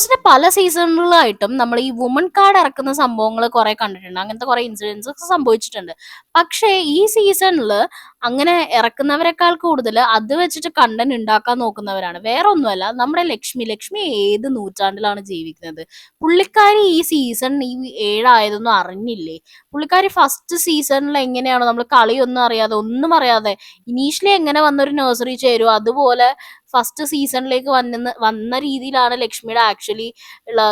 ബോസിന്റെ പല സീസണുകളായിട്ടും നമ്മൾ ഈ വുമൺ കാർഡ് ഇറക്കുന്ന സംഭവങ്ങൾ കുറെ കണ്ടിട്ടുണ്ട്. അങ്ങനത്തെ കുറെ ഇൻസിഡൻസ് സംഭവിച്ചിട്ടുണ്ട്. പക്ഷേ ഈ സീസണിൽ അങ്ങനെ ഇറക്കുന്നവരെക്കാൾ കൂടുതൽ അത് വെച്ചിട്ട് കണ്ടന്റ് ഉണ്ടാക്കാൻ നോക്കുന്നവരാണ്. വേറെ ഒന്നുമല്ല നമ്മുടെ ലക്ഷ്മി. ലക്ഷ്മി ഏത് നൂറ്റാണ്ടിലാണ് ജീവിക്കുന്നത്? പുള്ളിക്കാരി ഈ സീസൺ ഈ ഏഴായതൊന്നും അറിഞ്ഞില്ലേ? പുള്ളിക്കാരി ഫസ്റ്റ് സീസണിൽ എങ്ങനെയാണ് നമ്മൾ കളിയൊന്നും അറിയാതെ ഒന്നും അറിയാതെ ഇനീഷ്യലി എങ്ങനെ വന്നൊരു നഴ്സറി ചേരുമോ അതുപോലെ ഫസ്റ്റ് സീസണിലേക്ക് വന്ന വന്ന രീതിയിലാണ് ലക്ഷ്മിയുടെ ആക്ച്വലി ഉള്ള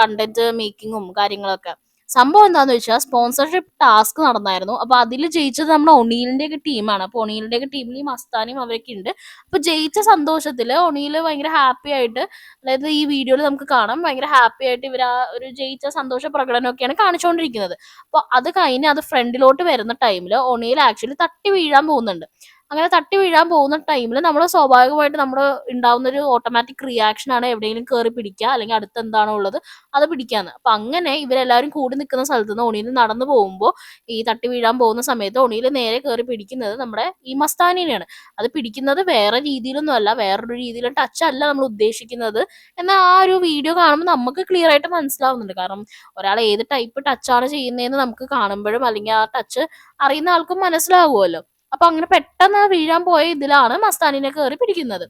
കണ്ടന്റ് മേക്കിങ്ങും കാര്യങ്ങളൊക്കെ. സംഭവം എന്താന്ന് വെച്ചാൽ സ്പോൺസർഷിപ്പ് ടാസ്ക് നടന്നായിരുന്നു. അപ്പൊ അതിൽ ജയിച്ചത് നമ്മുടെ ഒണീലിന്റെ ഒക്കെ ടീമാണ് അപ്പൊ ഒണീലിന്റെ ഒക്കെ ടീമിൽ ഈ മസ്താനിയും അവരൊക്കെ ഉണ്ട്. അപ്പൊ ജയിച്ച സന്തോഷത്തിൽ ഒണീൽ ഭയങ്കര ഹാപ്പി ആയിട്ട് അതായത് ഈ വീഡിയോയിൽ നമുക്ക് കാണാം. ഭയങ്കര ഹാപ്പി ആയിട്ട് ഇവർ ആ ഒരു ജയിച്ച സന്തോഷ പ്രകടനമൊക്കെയാണ് കാണിച്ചുകൊണ്ടിരിക്കുന്നത് അപ്പൊ അത് കഴിഞ്ഞ് അത് ഫ്രണ്ടിലോട്ട് വരുന്ന ടൈമിൽ ഒണീൽ ആക്ച്വലി തട്ടി വീഴാൻ പോകുന്നുണ്ട്. അങ്ങനെ തട്ടി വീഴാൻ പോകുന്ന ടൈമിൽ നമ്മൾ സ്വാഭാവികമായിട്ട് നമ്മൾ ഉണ്ടാവുന്ന ഒരു ഓട്ടോമാറ്റിക് റിയാക്ഷൻ ആണ് എവിടെയെങ്കിലും കയറി പിടിക്കുക അല്ലെങ്കിൽ അടുത്ത് എന്താണോ ഉള്ളത് അത് പിടിക്കാന്ന്. അപ്പൊ അങ്ങനെ ഇവരെല്ലാവരും കൂടി നിൽക്കുന്ന സ്ഥലത്ത് നിന്ന് ഒണിയിൽ നടന്നു പോകുമ്പോൾ ഈ തട്ടി വീഴാൻ പോകുന്ന സമയത്ത് ഒണിയിൽ നേരെ കയറി പിടിക്കുന്നത് നമ്മുടെ ഈ മസ്താനിനെയാണ്. അത് പിടിക്കുന്നത് വേറെ രീതിയിലൊന്നും അല്ല വേറൊരു രീതിയിലും ടച്ച് അല്ല നമ്മൾ ഉദ്ദേശിക്കുന്നത് എന്നാൽ ആ ഒരു വീഡിയോ കാണുമ്പോൾ നമുക്ക് ക്ലിയർ ആയിട്ട് മനസ്സിലാവുന്നുണ്ട്. കാരണം ഒരാൾ ഏത് ടൈപ്പ് ടച്ചാണ് ചെയ്യുന്നതെന്ന് നമുക്ക് കാണുമ്പോഴും അല്ലെങ്കിൽ ആ ടച്ച് അറിയുന്ന ആൾക്കും മനസ്സിലാവുമല്ലോ. അപ്പൊ അങ്ങനെ പെട്ടെന്ന് വീഴാൻ പോയ ഇതിലാണ് മസ്താനിനെ കയറി പിടിക്കുന്നത്.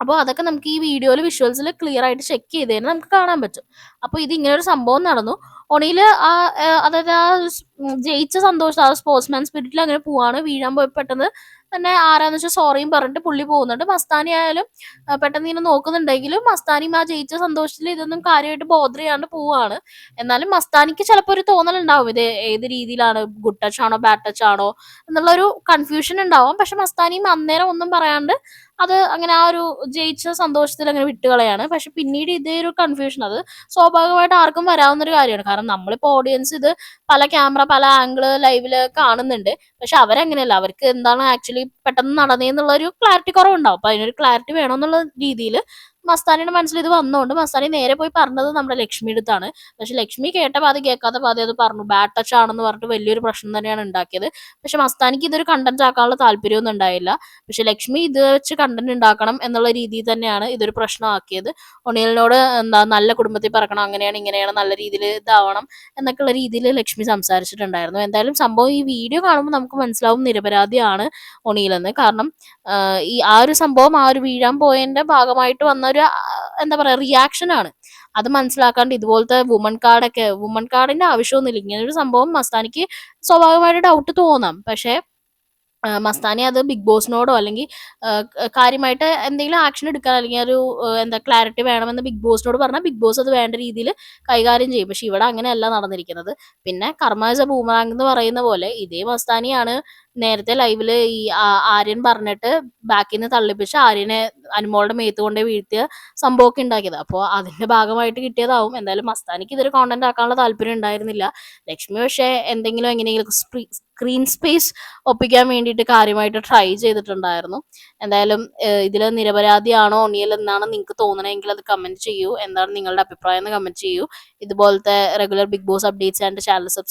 അപ്പോൾ അതൊക്കെ നമുക്ക് ഈ വീഡിയോയിൽ വിഷ്വൽസിൽ ക്ലിയർ ആയിട്ട് ചെക്ക് ചെയ്ത് തന്നെ നമുക്ക് കാണാൻ പറ്റും. അപ്പോൾ ഇത് ഇങ്ങനെ ഒരു സംഭവം നടന്നു. ഒണിയിൽ ആ അതായത് ആ ജയിച്ച സന്തോഷം ആ സ്പോർട്സ്മാൻ സ്പിരിറ്റിൽ അങ്ങനെ പോവാണ്. വീഴാൻ പോയി പെട്ടെന്ന് തന്നെ ആരാന്ന് വെച്ചാൽ സോറിയും പറഞ്ഞിട്ട് പുള്ളി പോകുന്നുണ്ട്. മസ്താനി ആയാലും പെട്ടെന്ന് ഇങ്ങനെ നോക്കുന്നുണ്ടെങ്കിലും മസ്താനിയും ആ ജയിച്ച സന്തോഷത്തിൽ ഇതൊന്നും കാര്യമായിട്ട് ബോധർ ചെയ്യാണ്ട് പോവാണ്. എന്നാലും മസ്താനിക്ക് ചിലപ്പോൾ ഒരു തോന്നൽ ഉണ്ടാവും ഇത് ഏത് രീതിയിലാണ്? ഗുഡ് ടച്ച് ആണോ ബാഡ് ടച്ച് ആണോ? എന്നുള്ളൊരു കൺഫ്യൂഷൻ ഉണ്ടാവും. പക്ഷെ മസ്താനിയും അന്നേരം ഒന്നും പറയാണ്ട് അത് അങ്ങനെ ആ ഒരു ജയിച്ച സന്തോഷത്തിൽ അങ്ങനെ വിട്ടുകളയാണ്. പക്ഷെ പിന്നീട് ഇതേ ഒരു കൺഫ്യൂഷൻ അത് സ്വാഭാവികമായിട്ട് ആർക്കും വരാവുന്ന ഒരു കാര്യമാണ്. കാരണം നമ്മളിപ്പോ ഓഡിയൻസ് ഇത് പല ക്യാമറ പല ആംഗിൾ ലൈവിൽ കാണുന്നുണ്ട്. പക്ഷെ അവരങ്ങനെയല്ല. അവർക്ക് എന്താണ് ആക്ച്വലി പെട്ടെന്ന് നടന്നേന്നുള്ള ഒരു ക്ലാരിറ്റി കുറവുണ്ടാവും. അപ്പൊ അതിനൊരു ക്ലാരിറ്റി വേണമെന്നുള്ള രീതിയിൽ മസ്താനിയുടെ മനസ്സിൽ ഇത് വന്നുകൊണ്ട് മസ്താനി നേരെ പോയി പറഞ്ഞത് നമ്മുടെ ലക്ഷ്മി അടുത്താണ്. പക്ഷെ ലക്ഷ്മി കേട്ട പാതി കേൾക്കാത്ത പാതി അത് പറഞ്ഞു. ബാഡ് ടച്ച് ആണെന്ന് പറഞ്ഞിട്ട് വലിയൊരു പ്രശ്നം തന്നെയാണ് ഉണ്ടാക്കിയത്. പക്ഷെ മസ്താനിക്ക് ഇതൊരു കണ്ടന്റ് ആക്കാനുള്ള താല്പര്യമൊന്നും ഉണ്ടായില്ല. പക്ഷെ ലക്ഷ്മി ഇത് വെച്ച് കണ്ടന്റ് ഉണ്ടാക്കണം എന്നുള്ള രീതിയിൽ തന്നെയാണ് ഇതൊരു പ്രശ്നമാക്കിയത്. ഒണിയലിനോട് എന്താ നല്ല കുടുംബത്തിൽ പറക്കണം അങ്ങനെയാണ് ഇങ്ങനെയാണ് നല്ല രീതിയിൽ ഇതാവണം എന്നൊക്കെയുള്ള രീതിയിൽ ലക്ഷ്മി സംസാരിച്ചിട്ടുണ്ടായിരുന്നു. എന്തായാലും സംഭവം ഈ വീഡിയോ കാണുമ്പോൾ നമുക്ക് മനസ്സിലാവും നിരപരാധിയാണ് ഒണിയിലെന്ന്. കാരണം ഈ ആ ഒരു സംഭവം ആ ഒരു വീഴാൻ പോയതിന്റെ ഭാഗമായിട്ട് വന്ന ഒരു എന്താ പറയാ റിയാക്ഷൻ ആണ്. അത് മനസ്സിലാക്കാണ്ട് ഇതുപോലത്തെ വുമൺ കാർഡൊക്കെ വുമൺ കാർഡിന്റെ ആവശ്യമൊന്നുമില്ല. ഇങ്ങനെ ഒരു സംഭവം മസ്താനിക്ക് സ്വാഭാവികമായിട്ട് ഡൗട്ട് തോന്നാം. പക്ഷേ മസ്താനി അത് ബിഗ് ബോസിനോടോ അല്ലെങ്കിൽ കാര്യമായിട്ട് എന്തെങ്കിലും ആക്ഷൻ എടുക്കാൻ അല്ലെങ്കിൽ ഒരു എന്താ ക്ലാരിറ്റി വേണമെന്ന് ബിഗ് ബോസിനോട് പറഞ്ഞാൽ ബിഗ് ബോസ് അത് വേണ്ട രീതിയിൽ കൈകാര്യം ചെയ്യും. പക്ഷെ ഇവിടെ അങ്ങനെയല്ല നടന്നിരിക്കുന്നത്. പിന്നെ കർമാജ ബൂമറാങ് എന്ന് പറയുന്ന പോലെ ഇതേ മസ്താനിയാണ് നേരത്തെ ലൈവിൽ ഈ ആര്യൻ പറഞ്ഞിട്ട് ബാക്കിൽ നിന്ന് തള്ളിപ്പിച്ച് ആര്യനെ അനുമോളുടെ മേത്ത് കൊണ്ടേ വീഴ്ത്തിയ സംഭവമൊക്കെ ഉണ്ടാക്കിയത്. അപ്പോൾ അതിന്റെ ഭാഗമായിട്ട് കിട്ടിയതാവും. എന്തായാലും മസ്താനിക്ക് ഇതൊരു കോണ്ടന്റ് ആക്കാനുള്ള താല്പര്യം ഉണ്ടായിരുന്നില്ല. ലക്ഷ്മി പക്ഷേ എന്തെങ്കിലും എങ്ങനെയെങ്കിലും സ്ക്രീൻ സ്പേസ് ഒപ്പിക്കാൻ വേണ്ടിയിട്ട് കാര്യമായിട്ട് ട്രൈ ചെയ്തിട്ടുണ്ടായിരുന്നു. എന്തായാലും ഇതിൽ നിരപരാധിയാണോ ഒണിയൽ എന്നാണ് നിങ്ങൾക്ക് തോന്നണമെങ്കിൽ അത് കമന്റ് ചെയ്യൂ. എന്താണ് നിങ്ങളുടെ അഭിപ്രായം എന്ന് കമന്റ് ചെയ്യൂ. ഇതുപോലത്തെ regular Bigg Boss updates and channel subscribe